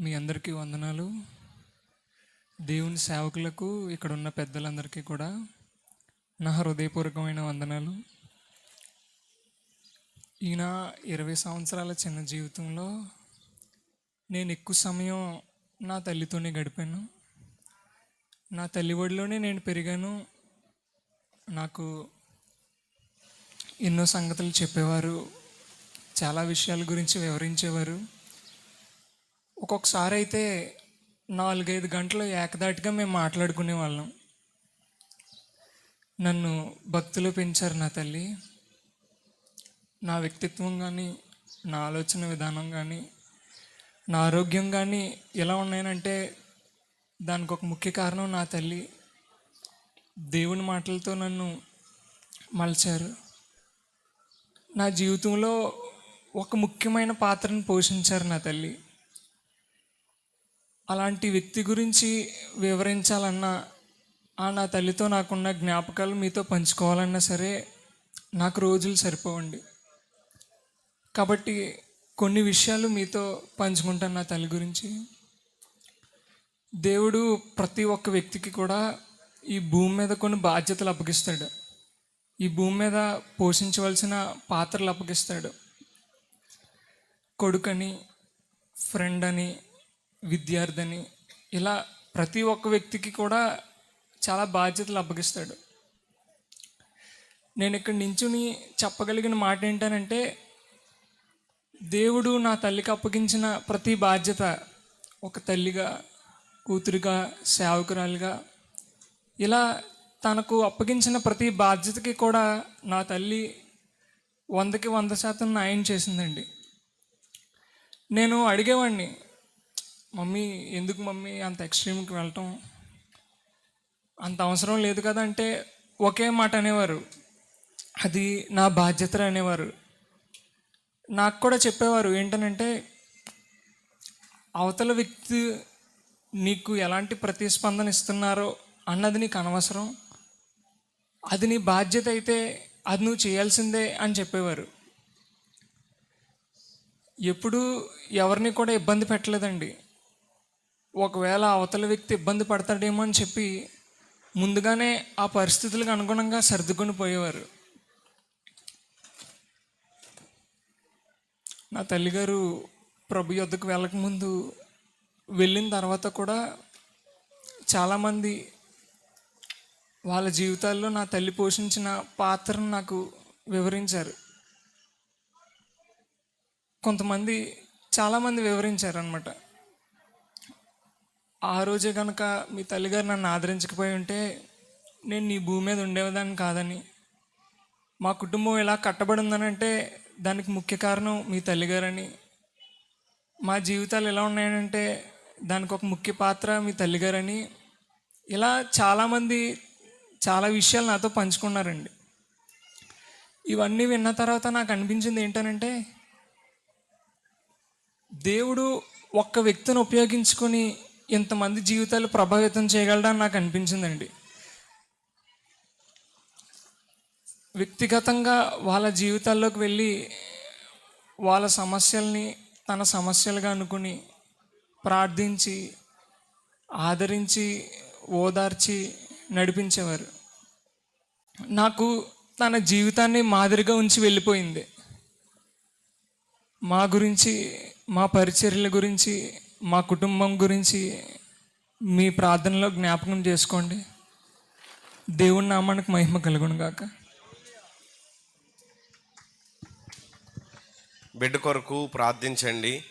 మీ అందరికీ వందనాలు. దేవుని సేవకులకు ఇక్కడ ఉన్న పెద్దలందరికీ కూడా నా హృదయపూర్వకమైన వందనాలు. ఈయన ఇరవై సంవత్సరాల చిన్న జీవితంలో నేను ఎక్కువ సమయం నా తల్లితోనే గడిపాను. నా తల్లి ఒడిలోనే నేను పెరిగాను. నాకు ఎన్నో సంగతులు చెప్పేవారు చాలా విషయాల గురించి వివరించేవారు. ఒక్కొక్కసారి అయితే నాలుగైదు గంటలు ఏకదాటిగా మేము మాట్లాడుకునే వాళ్ళం. నన్ను భక్తులు పెంచారు నా తల్లి. నా వ్యక్తిత్వం కానీ నా ఆలోచన విధానం కానీ నా ఆరోగ్యం కానీ ఎలా ఉన్నాయనంటే దానికి ఒక ముఖ్య కారణం నా తల్లి. దేవుని మాటలతో నన్ను మలిచారు. నా జీవితంలో ఒక ముఖ్యమైన పాత్రను పోషించారు నా తల్లి. అలాంటి వ్యక్తి గురించి వివరించాలన్నా ఆ నా తల్లితో నాకున్న జ్ఞాపకాలు మీతో పంచుకోవాలన్నా సరే నాకు రోజులు సరిపోవండి. కాబట్టి కొన్ని విషయాలు మీతో పంచుకుంటాను నా తల్లి గురించి. దేవుడు ప్రతి ఒక్క వ్యక్తికి కూడా ఈ భూమి మీద కొన్ని బాధ్యతలు అప్పగిస్తాడు. ఈ భూమి మీద పోషించవలసిన పాత్రలు అప్పగిస్తాడు. కొడుకని ఫ్రెండ్ అని విద్యార్థిని ఇలా ప్రతి ఒక్క వ్యక్తికి కూడా చాలా బాధ్యతలు అప్పగిస్తాడు. నేను ఇక్కడ నించుని చెప్పగలిగిన మాట ఏంటనంటే దేవుడు నా తల్లికి అప్పగించిన ప్రతి బాధ్యత ఒక తల్లిగా కూతురిగా సేవకురాలుగా ఇలా తనకు అప్పగించిన ప్రతి బాధ్యతకి కూడా నా తల్లి వందకి వంద శాతం న్యాయం చేసిందండి. నేను అడిగేవాడిని మమ్మీ ఎందుకు మమ్మీ అంత ఎక్స్ట్రీమ్కి వెళ్ళటం? అంత అవసరం లేదు కదా అంటే ఒకే మాట అనేవారు. అది నా బాధ్యత అనేవారు. నాకు కూడా చెప్పేవారు ఏంటనంటే అవతల వ్యక్తి నీకు ఎలాంటి ప్రతిస్పందన ఇస్తున్నారో అన్నది నీకు అనవసరం. అది నీ బాధ్యత అయితే అది నువ్వు చేయాల్సిందే అని చెప్పేవారు. ఎప్పుడు ఎవరిని కూడా ఇబ్బంది పెట్టలేదండి. ఒకవేళ అవతల వ్యక్తి ఇబ్బంది పడతాడేమో అని చెప్పి ముందుగానే ఆ పరిస్థితులకు అనుగుణంగా సర్దుకొని పోయేవారు. నా తల్లిగారు ప్రభు యొద్దకు వెళ్ళకముందు వెళ్ళిన తర్వాత కూడా చాలామంది వాళ్ళ జీవితాల్లో నా తల్లి పోషించిన పాత్రను నాకు వివరించారు. కొంతమంది చాలామంది వివరించారు అనమాట ఆ రోజే కనుక మీ తల్లిగారు నన్ను ఆదరించకపోయి ఉంటే నేను నీ భూమి మీద ఉండేదాన్ని కాదని. మా కుటుంబం ఎలా కట్టబడి ఉందనంటే దానికి ముఖ్య కారణం మీ తల్లిగారని. మా జీవితాలు ఎలా ఉన్నాయంటే దానికి ఒక ముఖ్య పాత్ర మీ తల్లిగారని. ఇలా చాలామంది చాలా విషయాలు నాతో పంచుకున్నారండి. ఇవన్నీ విన్న తర్వాత నాకు అనిపించింది ఏంటనంటే దేవుడు ఒక్క వ్యక్తిని ఉపయోగించుకొని ఇంతమంది జీవితాలు ప్రభావితం చేయగలడని నాకు అనిపించిందండి. వ్యక్తిగతంగా వాళ్ళ జీవితాల్లోకి వెళ్ళి వాళ్ళ సమస్యల్ని తన సమస్యలుగా అనుకుని ప్రార్థించి ఆదరించి ఓదార్చి నడిపించేవారు. నాకు తన జీవితాన్ని మాదిరిగా ఉంచి వెళ్ళిపోయింది. మా గురించి మా పరిచర్యల గురించి మా కుటుంబం గురించి మీ ప్రార్థనలో జ్ఞాపకం చేసుకోండి. దేవుని నామానికి మహిమ కలుగును గాక. బిడ్డ కొరకు ప్రార్థించండి.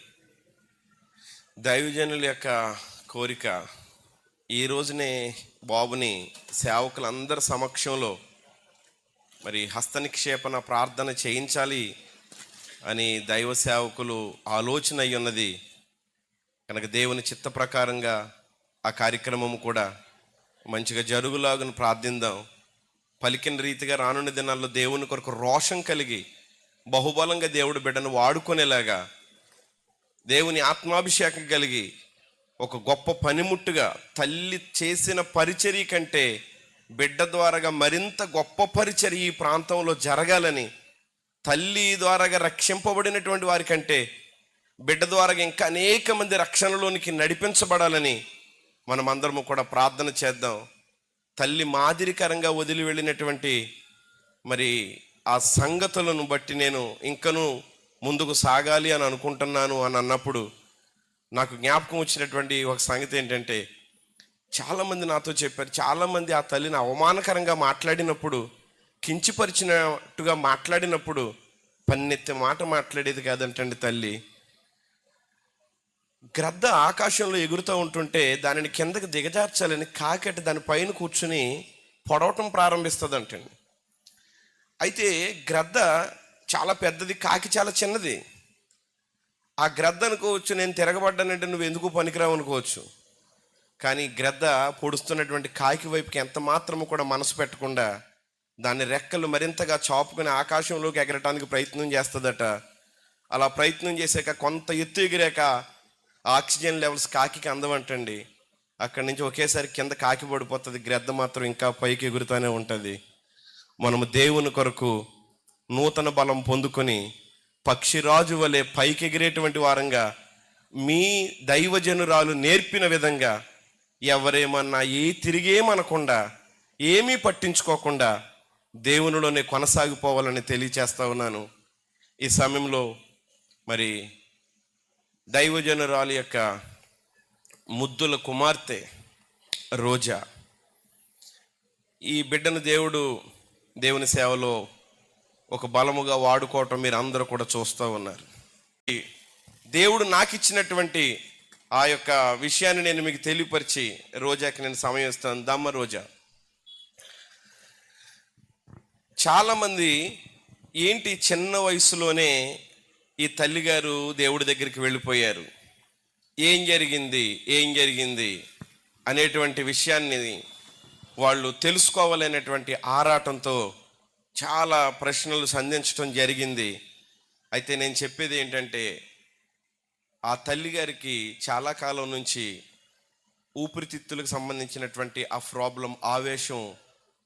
దైవజనుల యొక్క కోరిక ఈ రోజునే బాబుని సేవకులందరి సమక్షంలో మరి హస్తనిక్షేపణ ప్రార్థన చేయించాలి అని దైవ సేవకులు ఆలోచన అయ్యున్నది. ఉన్నది కనుక దేవుని చిత్త ప్రకారంగా ఆ కార్యక్రమం కూడా మంచిగా జరుగులాగును ప్రార్థిందాం. పలికిన రీతిగా రానున్న దినాల్లో దేవుని కొరకు రోషం కలిగి బహుబలంగా దేవుడు బిడ్డను వాడుకునేలాగా దేవుని ఆత్మాభిషేకం కలిగి ఒక గొప్ప పనిముట్టుగా తల్లి చేసిన పరిచర్య కంటే బిడ్డ ద్వారాగా మరింత గొప్ప పరిచర్య ఈ ప్రాంతంలో జరగాలని తల్లి ద్వారాగా రక్షింపబడినటువంటి వారి కంటే బిడ్డ ద్వారా ఇంకా అనేక మంది రక్షణలోనికి నడిపించబడాలని మనం అందరము కూడా ప్రార్థన చేద్దాం. తల్లి మాదిరికరంగా వదిలి వెళ్ళినటువంటి మరి ఆ సంగతులను బట్టి నేను ఇంకను ముందుకు సాగాలి అని అనుకుంటున్నాను అని అన్నప్పుడు నాకు జ్ఞాపకం వచ్చినటువంటి ఒక సంగతి ఏంటంటే చాలామంది నాతో చెప్పారు చాలామంది ఆ తల్లిని అవమానకరంగా మాట్లాడినప్పుడు కించిపరిచినట్టుగా మాట్లాడినప్పుడు పన్నెత్తి మాట మాట్లాడేది కాదంటండి తల్లి. గ్రద్ద ఆకాశంలో ఎగురుతూ ఉంటుంటే దానిని కిందకి దిగజార్చాలని కాకెట్ దాని పైన కూర్చుని పొడవటం ప్రారంభిస్తుందంటండి. అయితే గ్రద్ద చాలా పెద్దది కాకి చాలా చిన్నది. ఆ గ్రద్ద అనుకోవచ్చు నేను తిరగబడ్డానంటే నువ్వు ఎందుకు పనికిరావు అనుకోవచ్చు. కానీ గ్రద్ద పొడుస్తున్నటువంటి కాకి వైపుకి ఎంత మాత్రము కూడా మనసు పెట్టకుండా దాని రెక్కలు మరింతగా చాపుకుని ఆకాశంలోకి ఎగరటానికి ప్రయత్నం చేస్తుందట. అలా ప్రయత్నం చేశాక కొంత ఎత్తు ఎగిరాక ఆక్సిజన్ లెవెల్స్ కాకికి అందమంటండి అక్కడి నుంచి ఒకేసారి కింద కాకి పడిపోతుంది గ్రద్ద మాత్రం ఇంకా పైకి ఎగురుతూనే ఉంటుంది. మనము దేవుని కొరకు నూతన బలం పొందుకొని పక్షిరాజు వలె పైకి ఎగిరేటువంటి వారంగా మీ దైవజనురాలు నేర్పిన విధంగా ఎవరేమన్నా ఏ తిరిగేమనకుండా ఏమీ పట్టించుకోకుండా దేవునిలోనే కొనసాగిపోవాలని తెలియచేస్తా ఉన్నాను. ఈ సమయంలో మరి దైవజనురాలి యొక్క ముద్దుల కుమార్తె రోజా. ఈ బిడ్డను దేవుడు దేవుని సేవలో ఒక బలముగా వాడుకోవటం మీరు అందరూ కూడా చూస్తూ ఉన్నారు. ఈ దేవుడు నాకు ఇచ్చినటువంటి ఆ యొక్క విషయాన్ని నేను మీకు తెలియపరిచి రోజాకి నేను సమయం ఇస్తాను. దమ్మ రోజా. చాలామంది ఏంటి చిన్న వయసులోనే ఈ తల్లిగారు దేవుడి దగ్గరికి వెళ్ళిపోయారు. ఏం జరిగింది? ఏం జరిగింది? అనేటువంటి విషయాన్ని వాళ్ళు తెలుసుకోవాలనేటువంటి ఆరాటంతో చాలా ప్రశ్నలు సంధించడం జరిగింది. అయితే నేను చెప్పేది ఏంటంటే ఆ తల్లిగారికి చాలా కాలం నుంచి ఊపిరితిత్తులకు సంబంధించినటువంటి ఆ ప్రాబ్లం ఆవేశం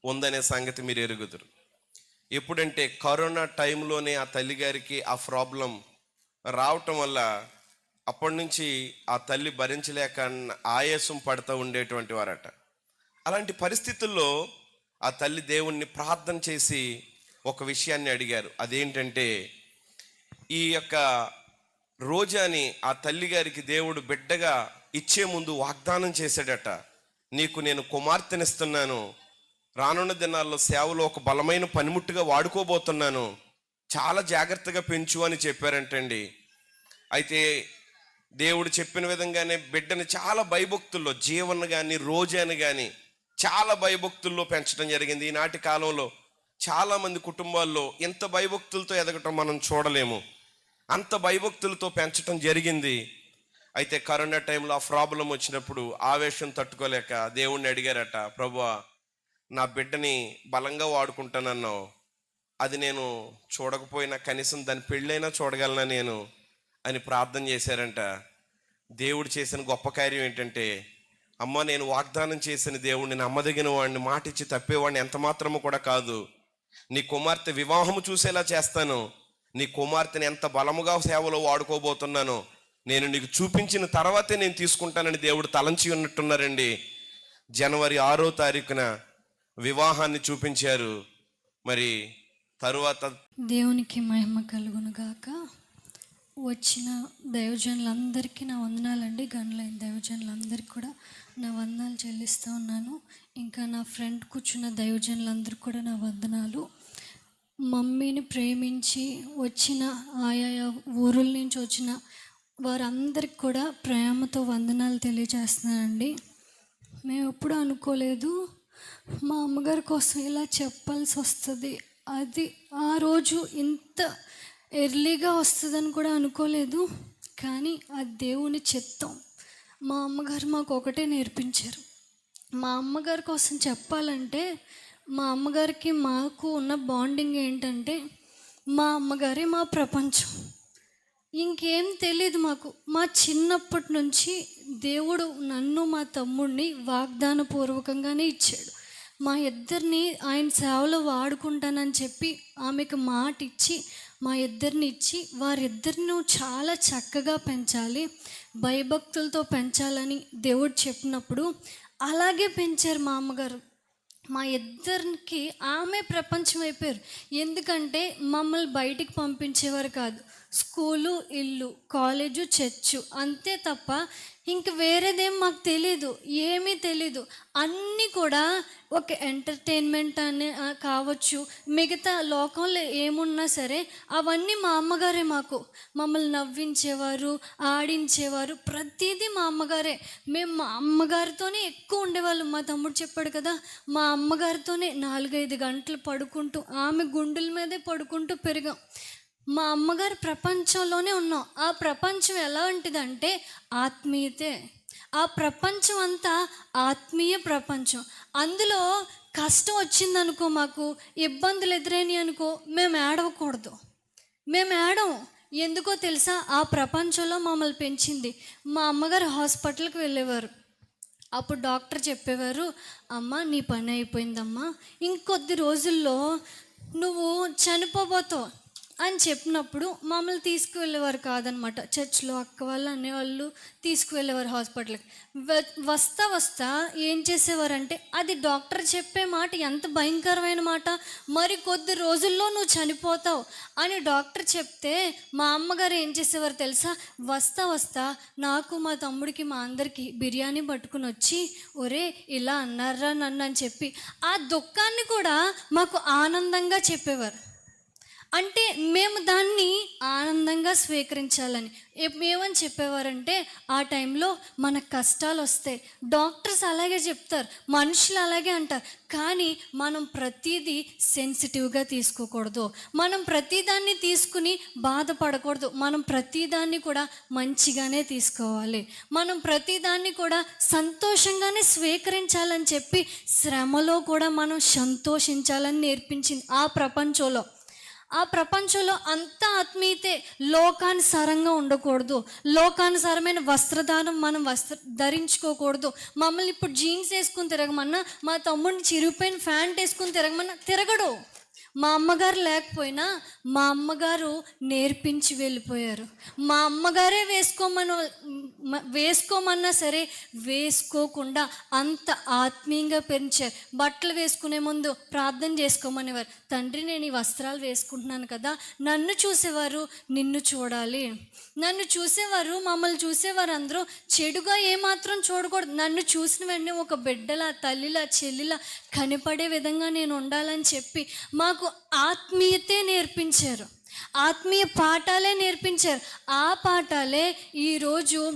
ఉందనే సంగతి మీరు ఎరుగుదురు. ఎప్పుడంటే కరోనా టైంలోనే ఆ తల్లిగారికి ఆ ప్రాబ్లం రావటం వల్ల అప్పటి నుంచి ఆ తల్లి భరించలేక ఆయాసం పడుతూ ఉండేటువంటి వారట. అలాంటి పరిస్థితుల్లో ఆ తల్లి దేవుణ్ణి ప్రార్థన చేసి ఒక విషయాన్ని అడిగారు. అదేంటంటే ఈ యొక్క రోజాని ఆ తల్లిగారికి దేవుడు బిడ్డగా ఇచ్చే ముందు వాగ్దానం చేశాడట. నీకు నేను కుమార్తెనిస్తున్నాను. రానున్న దినాల్లో సేవలో ఒక బలమైన పనిముట్టుగా వాడుకోబోతున్నాను. చాలా జాగ్రత్తగా పెంచు అని చెప్పారంటండి. అయితే దేవుడు చెప్పిన విధంగానే బిడ్డని చాలా భయభక్తుల్లో జీవన్ కానీ రోజాని కానీ చాలా భయభక్తుల్లో పెంచడం జరిగింది. ఈనాటి కాలంలో చాలామంది కుటుంబాల్లో ఎంత భయభక్తులతో ఎదగటం మనం చూడలేము. అంత భయభక్తులతో పెంచటం జరిగింది. అయితే కరోనా టైంలో ఆ ప్రాబ్లం వచ్చినప్పుడు ఆవేశం తట్టుకోలేక దేవుణ్ణి అడిగారట ప్రభువా నా బిడ్డని బలంగా వాడుకుంటానన్నావు. అది నేను చూడకపోయినా కనీసం దాని పెళ్ళైనా చూడగలనా నేను అని ప్రార్థన చేశారంట. దేవుడు చేసిన గొప్ప కార్యం ఏంటంటే అమ్మ నేను వాగ్దానం చేసిన దేవుడిని నమ్మదగిన వాడిని మాటిచ్చి తప్పేవాడిని ఎంత మాత్రము కూడా కాదు. నీ కుమార్తె వివాహము చూసేలా చేస్తాను. నీ కుమార్తెని ఎంత బలముగా సేవలో వాడుకోబోతున్నానో నేను నీకు చూపించిన తర్వాతే నేను తీసుకుంటానని దేవుడు తలంచి ఉన్నట్టున్నారండి. జనవరి ఆరో తారీఖున వివాహాన్ని చూపించారు. మరి తరువాత దేవునికి మహిమ కలుగును గాక. వచ్చిన దైవజనులందరికీ నా వందనాలండి. గనులైన దైవజనులందరికీ కూడా నా వందనాలు చెల్లిస్తూ ఉన్నాను. ఇంకా నా ఫ్రెండ్ కూర్చున్న దైవజనులందరికీ కూడా నా వందనాలు. మమ్మీని ప్రేమించి వచ్చిన ఆయా ఊరుల నుంచి వచ్చిన వారందరికి కూడా ప్రేమతో వందనాలు తెలియజేస్తున్నానండి. మేము ఎప్పుడూ అనుకోలేదు. మా అమ్మగారి కోసం ఇలా చెప్పాల్సి వస్తుంది. అది ఆ రోజు ఇంత ఎర్లీగా వస్తుందని కూడా అనుకోలేదు. కానీ ఆ దేవుని చిత్తం మా అమ్మగారు మాకు ఒకటే నేర్పించారు. మా అమ్మగారి కోసం చెప్పాలంటే మా అమ్మగారికి మాకు ఉన్న బాండింగ్ ఏంటంటే మా అమ్మగారే మా ప్రపంచం. ఇంకేం తెలియదు మాకు. మా చిన్నప్పటి నుంచి దేవుడు నన్ను మా తమ్ముడిని వాగ్దాన పూర్వకంగానే ఇచ్చాడు. మా ఇద్దరిని ఆయన సేవలో వాడుకుంటానని చెప్పి ఆమెకు మాట ఇచ్చి మా ఇద్దరిని ఇచ్చి వారిద్దరిని చాలా చక్కగా పెంచాలి భయభక్తులతో పెంచాలని దేవుడు చెప్పినప్పుడు అలాగే పెంచారు మా అమ్మగారు. మా ఇద్దరికి ఆమె ప్రపంచం అయిపోయారు. ఎందుకంటే మమ్మల్ని బయటికి పంపించేవారు కాదు. స్కూలు ఇల్లు కాలేజు చర్చు అంతే తప్ప ఇంక వేరేదేం మాకు తెలీదు ఏమీ తెలీదు. అన్నీ కూడా ఒక ఎంటర్టైన్మెంట్ అనే కావచ్చు. మిగతా లోకంలో ఏమున్నా సరే అవన్నీ మా అమ్మగారే మాకు. మమ్మల్ని నవ్వించేవారు ఆడించేవారు ప్రతిదీ మా అమ్మగారే. మేము మా అమ్మగారితోనే ఎక్కువ ఉండేవాళ్ళం. మా తమ్ముడు చెప్పాడు కదా మా అమ్మగారితోనే నాలుగైదు గంటలు పడుకుంటూ ఆమె గుండెల మీదే పడుకుంటూ పెరిగాం. మా అమ్మగారు ప్రపంచంలోనే ఉన్నాం. ఆ ప్రపంచం ఎలాంటిదంటే ఆత్మీయతే. ఆ ప్రపంచం అంతా ఆత్మీయ ప్రపంచం. అందులో కష్టం వచ్చిందనుకో మాకు ఇబ్బందులు ఎదురైనాయి అనుకో మేము ఏడవకూడదు. మేము ఏడం ఎందుకో తెలుసా? ఆ ప్రపంచంలో మమ్మల్ని పెంచింది. మా అమ్మగారు హాస్పిటల్కి వెళ్ళేవారు. అప్పుడు డాక్టర్ చెప్పేవారు అమ్మ నీ పని అయిపోయిందమ్మా. ఇంకొద్ది రోజుల్లో నువ్వు చనిపోబోతావు. అని చెప్పినప్పుడు మమ్మల్ని తీసుకువెళ్ళేవారు కాదనమాట. చర్చ్లో అక్క వాళ్ళు అనేవాళ్ళు తీసుకువెళ్ళేవారు హాస్పిటల్కి. వ- వస్తా వస్తా ఏం చేసేవారంటే అది డాక్టర్ చెప్పే మాట ఎంత భయంకరమైన మాట మరి కొద్ది రోజుల్లో నువ్వు చనిపోతావు అని డాక్టర్ చెప్తే మా అమ్మగారు ఏం చేసేవారు తెలుసా? వస్తా వస్తా నాకు మా తమ్ముడికి మా అందరికి బిర్యానీ పట్టుకుని వచ్చి ఒరే ఇలా అన్నారా నన్ను అని చెప్పి ఆ దుఃఖాన్ని కూడా మాకు ఆనందంగా చెప్పేవారు. అంటే మేము దాన్ని ఆనందంగా స్వీకరించాలని. ఏమని చెప్పేవారంటే ఆ టైంలో మనకు కష్టాలు వస్తాయి డాక్టర్స్ అలాగే చెప్తారు మనుషులు అలాగే అంటారు. కానీ మనం ప్రతిదీ సెన్సిటివ్గా తీసుకోకూడదు. మనం ప్రతిదాన్ని తీసుకుని బాధపడకూడదు. మనం ప్రతిదాన్ని కూడా మంచిగానే తీసుకోవాలి. మనం ప్రతిదాన్ని కూడా సంతోషంగానే స్వీకరించాలని చెప్పి శ్రమలో కూడా మనం సంతోషించాలని నేర్పించింది ఆ ప్రపంచంలో. ఆ ప్రపంచంలో అంత ఆత్మీయతే లోకానుసారంగా ఉండకూడదు. లోకానుసారమైన వస్త్రధారం మనం వస్త్ర ధరించుకోకూడదు. మమ్మల్ని ఇప్పుడు జీన్స్ వేసుకుని తిరగమన్నా మా తమ్ముడిని చిరిగిపోయిన ప్యాంట్ వేసుకుని తిరగమన్నా తిరగడు. మా అమ్మగారు లేకపోయినా మా అమ్మగారు నేర్పించి వెళ్ళిపోయారు. మా అమ్మగారే వేసుకోమని వేసుకోమన్నా సరే వేసుకోకుండా అంత ఆత్మీయంగా పెంచారు బట్టలు వేసుకునే ముందు ప్రార్థన చేసుకోమనేవారు. తండ్రి నేను ఈ వస్త్రాలు వేసుకుంటున్నాను కదా నన్ను చూసేవారు నిన్ను చూడాలి. నన్ను చూసేవారు మమ్మల్ని చూసేవారు అందరూ చెడుగా ఏమాత్రం చూడకూడదు. నన్ను చూసిన వెంటనే ఒక బిడ్డలా తల్లిలా చెల్లిలా కనిపడే విధంగా నేను ఉండాలని చెప్పి మాకు ఆత్మీయతే నేర్పించారు. ఆత్మీయ పాఠాలే నేర్పించారు. ఆ పాఠాలే ఈరోజు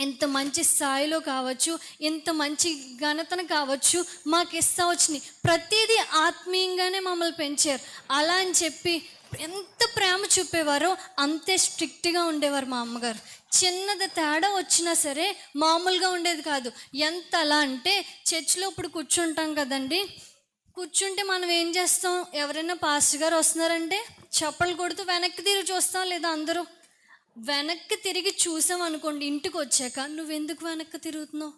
ఎంత మంచి స్థాయిలో కావచ్చు ఎంత మంచి ఘనతను కావచ్చు మాకు ఇస్తా వచ్చినాయి. ప్రతిదీ ఆత్మీయంగానే మమ్మల్ని పెంచారు. అలా అని చెప్పి ఎంత ప్రేమ చూపేవారో అంతే స్ట్రిక్ట్గా ఉండేవారు మా అమ్మగారు. చిన్నది తేడా వచ్చినా సరే మామూలుగా ఉండేది కాదు. ఎంత అలా అంటే చర్చిలో ఇప్పుడు కూర్చుంటాం కదండి. కూర్చుంటే మనం ఏం చేస్తాం? ఎవరైనా పాస్టర్ గారు వస్తున్నారంటే చప్పలు కొడుతూ వెనక్కి తిరిగి చూస్తాం లేదా అందరూ? వెనక్కి తిరిగి చూసాం అనుకోండి ఇంటికి వచ్చాక నువ్వెందుకు వెనక్కి తిరుగుతున్నావు?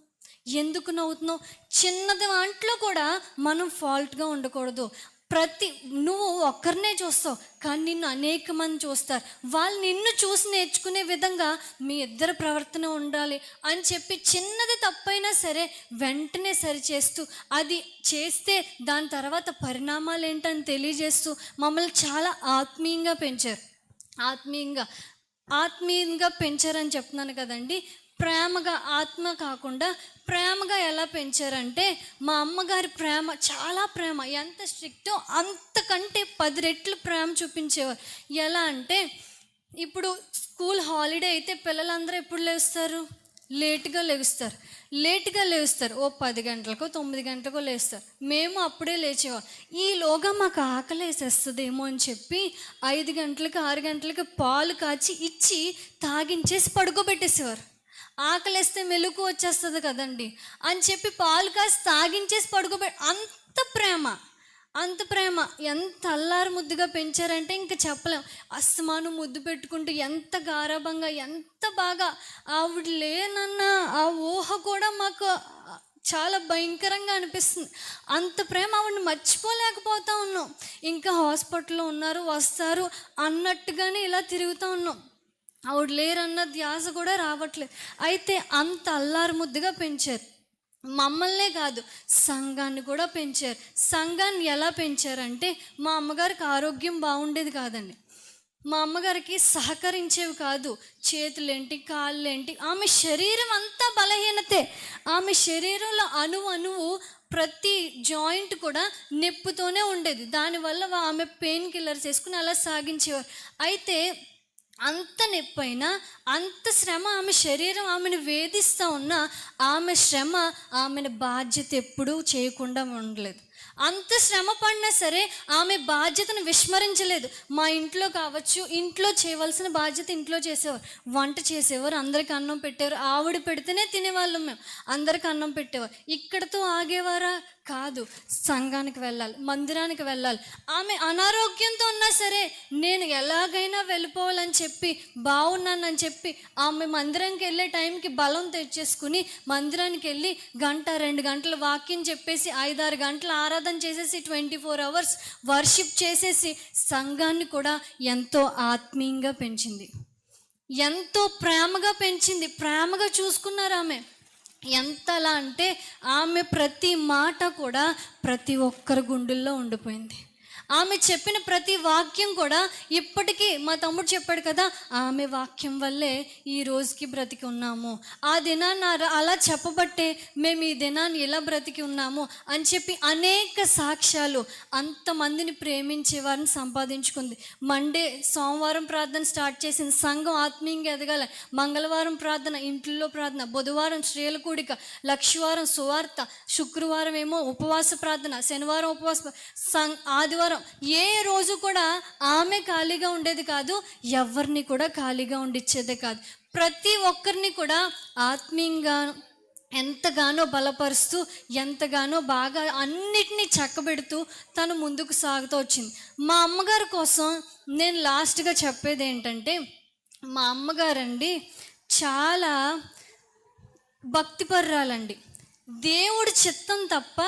ఎందుకు నవ్వుతున్నావు? చిన్న దాంట్లో కూడా మనం ఫాల్ట్గా ఉండకూడదు. ప్రతి నువ్వు ఒక్కరినే చూస్తావు కానీ నిన్ను అనేక మంది చూస్తారు. వాళ్ళు నిన్ను చూసి నేర్చుకునే విధంగా మీ ఇద్దరు ప్రవర్తన ఉండాలి అని చెప్పి చిన్నది తప్పైనా సరే వెంటనే సరిచేస్తూ అది చేస్తే దాని తర్వాత పరిణామాలు ఏంటని తెలియజేస్తూ మమ్మల్ని చాలా ఆత్మీయంగా పెంచారు. ఆత్మీయంగా ఆత్మీయంగా పెంచారని చెప్తున్నాను కదండి. ప్రేమగా ఆత్మ కాకుండా ప్రేమగా ఎలా పెంచారంటే మా అమ్మగారి ప్రేమ చాలా ప్రేమ ఎంత స్ట్రిక్టో అంతకంటే పది రెట్లు ప్రేమ చూపించేవారు. ఎలా అంటే ఇప్పుడు స్కూల్ హాలిడే అయితే పిల్లలందరూ ఎప్పుడు లేస్తారు? లేట్గా లేస్తారు లేట్గా లేస్తారు ఓ పది గంటలకో తొమ్మిది గంటలకో లేస్తారు. మేము అప్పుడే లేచేవాళ్ళం. ఈలోగా మాకు ఆకలి వేసేస్తుందేమో అని చెప్పి ఐదు గంటలకు ఆరు గంటలకు పాలు కాచి ఇచ్చి తాగించేసి పడుకోబెట్టేసేవారు. ఆకలేస్తే మెలకు వచ్చేస్తుంది కదండి. అని చెప్పి పాలు కాసి తాగించేసి పడుకోబె అంత ప్రేమ. అంత ప్రేమ. ఎంత అల్లారు ముద్దుగా పెంచారంటే ఇంకా చెప్పలేం. అస్తమాను ముద్దు పెట్టుకుంటూ ఎంత గారాభంగా ఎంత బాగా ఆవిడ లేనన్న ఆ ఊహ కూడా మాకు చాలా భయంకరంగా అనిపిస్తుంది. అంత ప్రేమ ఆవిడని మర్చిపోలేకపోతా ఉన్నాం. ఇంకా హాస్పిటల్లో ఉన్నారు వస్తారు అన్నట్టుగానే ఇలా తిరుగుతూ ఉన్నాం. ఆవిడ లేరన్న ధ్యాస కూడా రావట్లేదు. అయితే అంత అల్లారు ముద్దుగా పెంచారు. మమ్మల్నే కాదు సంఘాన్ని కూడా పెంచారు. సంఘాన్ని ఎలా పెంచారంటే మా అమ్మగారికి ఆరోగ్యం బాగుండేది కాదండి. మా అమ్మగారికి సహకరించేవి కాదు. చేతులేంటి కాళ్ళేంటి ఆమె శరీరం అంతా బలహీనతే. ఆమె శరీరంలో అణువు అణువు ప్రతి జాయింట్ కూడా నొప్పుతోనే ఉండేది. దానివల్ల ఆమె పెయిన్ కిల్లర్స్ వేసుకుని అలా సాగించేవారు. అయితే అంత నొప్పైనా అంత శ్రమ ఆమె శరీరం ఆమెను వేధిస్తూ ఉన్నా ఆమె శ్రమ ఆమెను బాధ్యత ఎప్పుడూ చేయకుండా ఉండలేదు. అంత శ్రమ పడినా సరే ఆమె బాధ్యతను విస్మరించలేదు. మా ఇంట్లో కావచ్చు ఇంట్లో చేయవలసిన బాధ్యత ఇంట్లో చేసేవారు. వంట చేసేవారు అందరికి అన్నం పెట్టేవారు. ఆవిడ పెడితేనే తినేవాళ్ళం మేము. అందరికి అన్నం పెట్టేవారు. ఇక్కడతో ఆగేవారా? కాదు సంఘానికి వెళ్ళాలి మందిరానికి వెళ్ళాలి. ఆమె అనారోగ్యంతో ఉన్నా సరే నేను ఎలాగైనా వెళ్ళిపోవాలని చెప్పి బాగున్నానని చెప్పి ఆమె మందిరానికి వెళ్ళే టైంకి బలం తెచ్చేసుకుని మందిరానికి వెళ్ళి గంట రెండు గంటలు వాక్యం చెప్పేసి ఐదారు గంటల ఆరాధన చేసేసి ట్వంటీ ఫోర్ అవర్స్ వర్షిప్ చేసేసి సంఘాన్ని కూడా ఎంతో ఆత్మీయంగా పెంచింది. ఎంతో ప్రేమగా పెంచింది. ప్రేమగా చూసుకున్నారు ఆమె. ఎంతలా అంటే ఆమె ప్రతి మాట కూడా ప్రతి ఒక్కరి గుండెల్లో ఉండిపోయింది. ఆమె చెప్పిన ప్రతి వాక్యం కూడా ఇప్పటికీ మా తమ్ముడు చెప్పాడు కదా ఆమె వాక్యం వల్లే ఈ రోజుకి బ్రతికి ఉన్నాము. ఆ దినాన్ని అలా చెప్పబట్టే మేము ఈ దినాన్ని ఇలా బ్రతికి ఉన్నాము అని చెప్పి అనేక సాక్ష్యాలు అంతమందిని ప్రేమించే వారిని సంపాదించుకుంది. మండే సోమవారం ప్రార్థన స్టార్ట్ చేసింది. సంఘం ఆత్మీయంగా ఎదగాల. మంగళవారం ప్రార్థన ఇంట్లో ప్రార్థన బుధవారం స్త్రీల కూడిక లక్షవారం సువార్త శుక్రవారం ఏమో ఉపవాస ప్రార్థన శనివారం ఉపవాస ఆదివారం ఏ రోజు కూడా ఆమె ఖాళీగా ఉండేది కాదు ఎవరిని కూడా ఖాళీగా ఉండిచ్చేదే కాదు. ప్రతి ఒక్కరిని కూడా ఆత్మీయంగా ఎంతగానో బలపరుస్తూ ఎంతగానో బాగా అన్నిటినీ చక్కబెడుతూ తను ముందుకు సాగుతూ వచ్చింది. మా అమ్మగారి కోసం నేను లాస్ట్గా చెప్పేది ఏంటంటే మా అమ్మగారండి చాలా భక్తిపర్రాలండి. దేవుడి చిత్తం తప్ప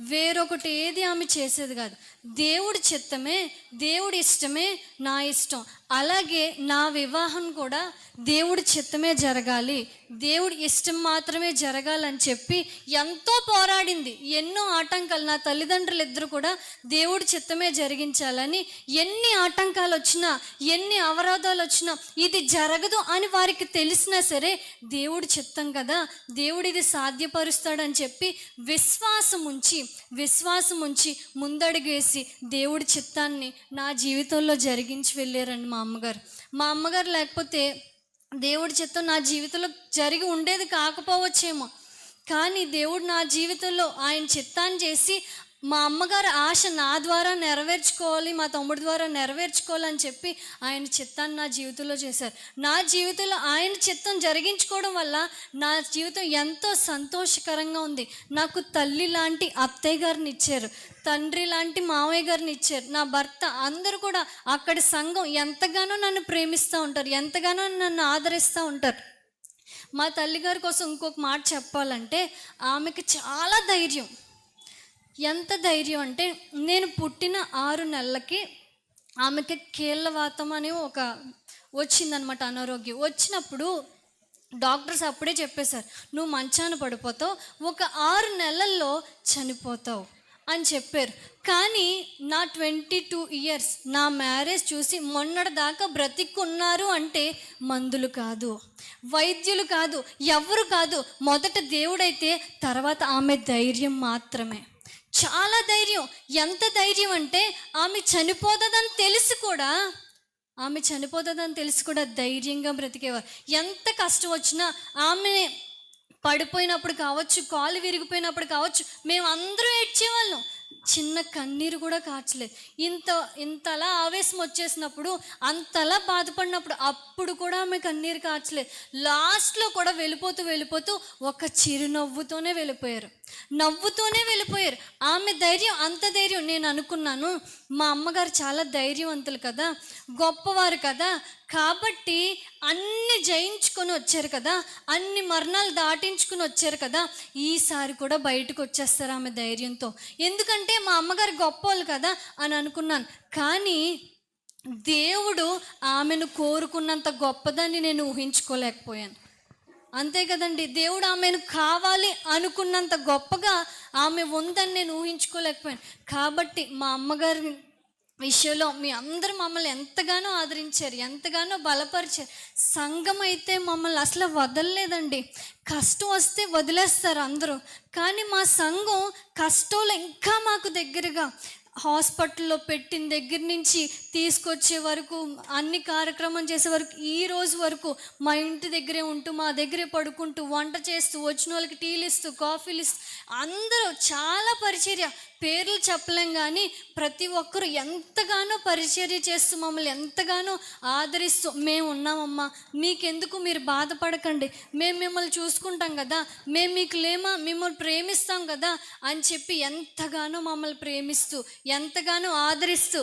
వేరొకటి ఏది ఆమె చేసేది కాదు. దేవుడి చిత్తమే దేవుడి ఇష్టమే నా ఇష్టం. అలాగే నా వివాహం కూడా దేవుడి చిత్తమే జరగాలి. దేవుడి ఇష్టం మాత్రమే జరగాలని చెప్పి ఎంతో పోరాడింది. ఎన్నో ఆటంకాలు నా తల్లిదండ్రులు ఇద్దరు కూడా దేవుడి చిత్తమే జరిగించాలని ఎన్ని ఆటంకాలు వచ్చినా ఎన్ని అవరోధాలు వచ్చినా ఇది జరగదు అని వారికి తెలిసినా సరే దేవుడి చిత్తం కదా. దేవుడు ఇది సాధ్యపరుస్తాడని చెప్పి విశ్వాసం ఉంచి విశ్వాసం ఉంచి ముందడుగేసి దేవుడి చిత్తాన్ని నా జీవితంలో జరిగించి వెళ్ళారండి మా అమ్మగారు. మా అమ్మగారు లేకపోతే దేవుడి చిత్తం నా జీవితంలో జరిగి ఉండేది కాకపోవచ్చేమో. కానీ దేవుడు నా జీవితంలో ఆయన చిత్తాన్ని చేసి మా అమ్మగారు ఆశ నా ద్వారా నెరవేర్చుకోవాలి మా తమ్ముడి ద్వారా నెరవేర్చుకోవాలని చెప్పి ఆయన చిత్తాన్ని నా జీవితంలో చేశారు. నా జీవితంలో ఆయన చిత్తం జరిగించుకోవడం వల్ల నా జీవితం ఎంతో సంతోషకరంగా ఉంది. నాకు తల్లి లాంటి అత్తయ్య గారిని ఇచ్చారు. తండ్రి లాంటి మావయ్య గారిని ఇచ్చారు. నా భర్త అందరూ కూడా అక్కడి సంఘం ఎంతగానో నన్ను ప్రేమిస్తూ ఉంటారు ఎంతగానో నన్ను ఆదరిస్తూ ఉంటారు. మా తల్లిగారి కోసం ఇంకొక మాట చెప్పాలంటే ఆమెకి చాలా ధైర్యం. ఎంత ధైర్యం అంటే నేను పుట్టిన ఆరు నెలలకి ఆమెకి కీళ్ళవాతం అని ఒక వచ్చిందనమాట అనారోగ్యం. వచ్చినప్పుడు డాక్టర్స్ అప్పుడే చెప్పేశారు నువ్వు మంచాన పడిపోతావు ఒక ఆరు నెలల్లో చనిపోతావు అని చెప్పారు. కానీ నా ట్వంటీ టూ ఇయర్స్ నా మ్యారేజ్ చూసి మొన్నటి దాకా బ్రతికున్నారు అంటే మందులు కాదు వైద్యులు కాదు ఎవరు కాదు మొదట దేవుడైతే తర్వాత ఆమె ధైర్యం మాత్రమే. చాలా ధైర్యం. ఎంత ధైర్యం అంటే ఆమె చనిపోతుందని తెలిసి కూడా ఆమె చనిపోతుందని తెలిసి కూడా ధైర్యంగా బ్రతికేవారు. ఎంత కష్టం వచ్చినా ఆమె పడిపోయినప్పుడు కావచ్చు కాలు విరిగిపోయినప్పుడు కావచ్చు మేము అందరూ ఏడ్చేవాళ్ళం. చిన్న కన్నీరు కూడా కార్చలేదు. ఇంత ఇంతలా ఆవేశం వచ్చేసినప్పుడు అంతలా బాధపడినప్పుడు అప్పుడు కూడా ఆమె కన్నీరు కార్చలేదు. లాస్ట్లో కూడా వెళ్ళిపోతూ వెళ్ళిపోతూ ఒక చిరునవ్వుతోనే వెళ్ళిపోయారు. నవ్వుతూనే వెళ్ళిపోయారు. ఆమె ధైర్యం అంత ధైర్యం నేను అనుకున్నాను. మా అమ్మగారు చాలా ధైర్యవంతులు కదా గొప్పవారు కదా కాబట్టి అన్ని జయించుకొని వచ్చారు కదా అన్ని మరణాలు దాటించుకుని వచ్చారు కదా ఈసారి కూడా బయటకు వచ్చేస్తారు ఆమె ధైర్యంతో. ఎందుకంటే మా అమ్మగారు గొప్పోళ్ళు కదా అని అనుకున్నాను. కానీ దేవుడు ఆమెను కోరుకున్నంత గొప్పదని నేను ఊహించుకోలేకపోయాను. అంతే కదండి దేవుడు ఆమెను కావాలి అనుకున్నంత గొప్పగా ఆమె ఉందని నేను ఊహించుకోలేకపోయాను. కాబట్టి మా అమ్మగారి విషయంలో మీ అందరూ మమ్మల్ని ఎంతగానో ఆదరించారు ఎంతగానో బలపరిచారు. సంఘం అయితే మమ్మల్ని అసలు వదలలేదండి. కష్టం వస్తే వదిలేస్తారు అందరూ. కానీ మా సంఘం కష్టంలో ఇంకా మాకు దగ్గరగా హాస్పిటల్లో పెట్టిన దగ్గర నుంచి తీసుకొచ్చే వరకు అన్ని కార్యక్రమం చేసే వరకు ఈ రోజు వరకు మా ఇంటి దగ్గరే ఉంటూ మా దగ్గరే పడుకుంటూ వంట చేస్తూ వచ్చిన వాళ్ళకి టీలు ఇస్తూ కాఫీలు ఇస్తూ అందరూ చాలా పరిచర్య పేర్లు చెప్పలేం కానీ ప్రతి ఒక్కరు ఎంతగానో పరిచర్య చేస్తూ మమ్మల్ని ఎంతగానో ఆదరిస్తూ మేము ఉన్నామమ్మా మీకెందుకు మీరు బాధపడకండి మేము మిమ్మల్ని చూసుకుంటాం కదా మేము మీకు లేమా మిమ్మల్ని ప్రేమిస్తాం కదా అని చెప్పి ఎంతగానో మమ్మల్ని ప్రేమిస్తూ ఎంతగానో ఆదరిస్తూ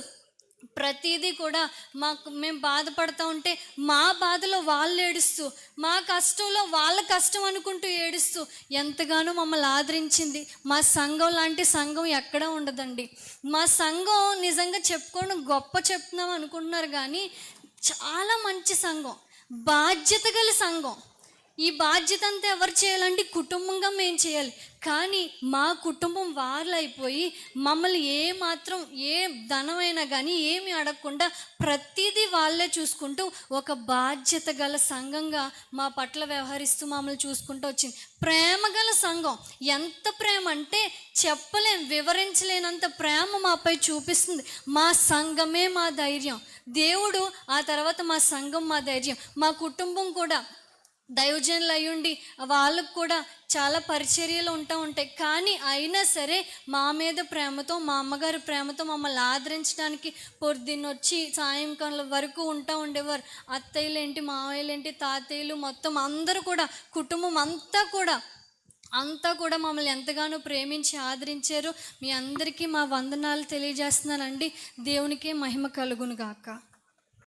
ప్రతిదీ కూడా మాకు మేము బాధపడతా ఉంటే మా బాధలో వాళ్ళు ఏడుస్తూ మా కష్టంలో వాళ్ళ కష్టం అనుకుంటూ ఏడుస్తూ ఎంతగానో మమ్మల్ని ఆదరించింది. మా సంఘం లాంటి సంఘం ఎక్కడా ఉండదండి. మా సంఘం నిజంగా చెప్పుకోవడం గొప్ప చెప్తున్నాం అనుకుంటున్నారు కానీ చాలా మంచి సంఘం. బాధ్యత గల సంఘం. ఈ బాధ్యత అంతా ఎవరు చేయాలంటే కుటుంబంగా మేము చేయాలి. కానీ మా కుటుంబం వారులైపోయి మమ్మల్ని ఏ మాత్రం ఏ ధనమైనా కానీ ఏమి అడగకుండా ప్రతిదీ వాళ్ళే చూసుకుంటూ ఒక బాధ్యత గల సంఘంగా మా పట్ల వ్యవహరిస్తూ మమ్మల్ని చూసుకుంటూ వచ్చింది. ప్రేమ గల సంఘం. ఎంత ప్రేమ అంటే చెప్పలేం వివరించలేనంత ప్రేమ మాపై చూపిస్తుంది. మా సంఘమే మా ధైర్యం. దేవుడు ఆ తర్వాత మా సంఘం మా ధైర్యం. మా కుటుంబం కూడా దైవజనులు అయ్యుండి వాళ్ళకు కూడా చాలా పరిచర్యలు ఉంటా ఉంటాయి. కానీ అయినా సరే మా మీద ప్రేమతో మా అమ్మగారి ప్రేమతో మమ్మల్ని ఆదరించడానికి పొద్దున్న వచ్చి సాయంకాలం వరకు ఉంటా ఉండేవారు. అత్తయ్యలేంటి మావయ్యలేంటి తాతయ్యలు మొత్తం అందరూ కూడా కుటుంబం అంతా కూడా అంతా కూడా మమ్మల్ని ఎంతగానో ప్రేమించి ఆదరించారు. మీ అందరికీ మా వందనాలు తెలియజేస్తున్నానండి. దేవునికే మహిమ కలుగును గాక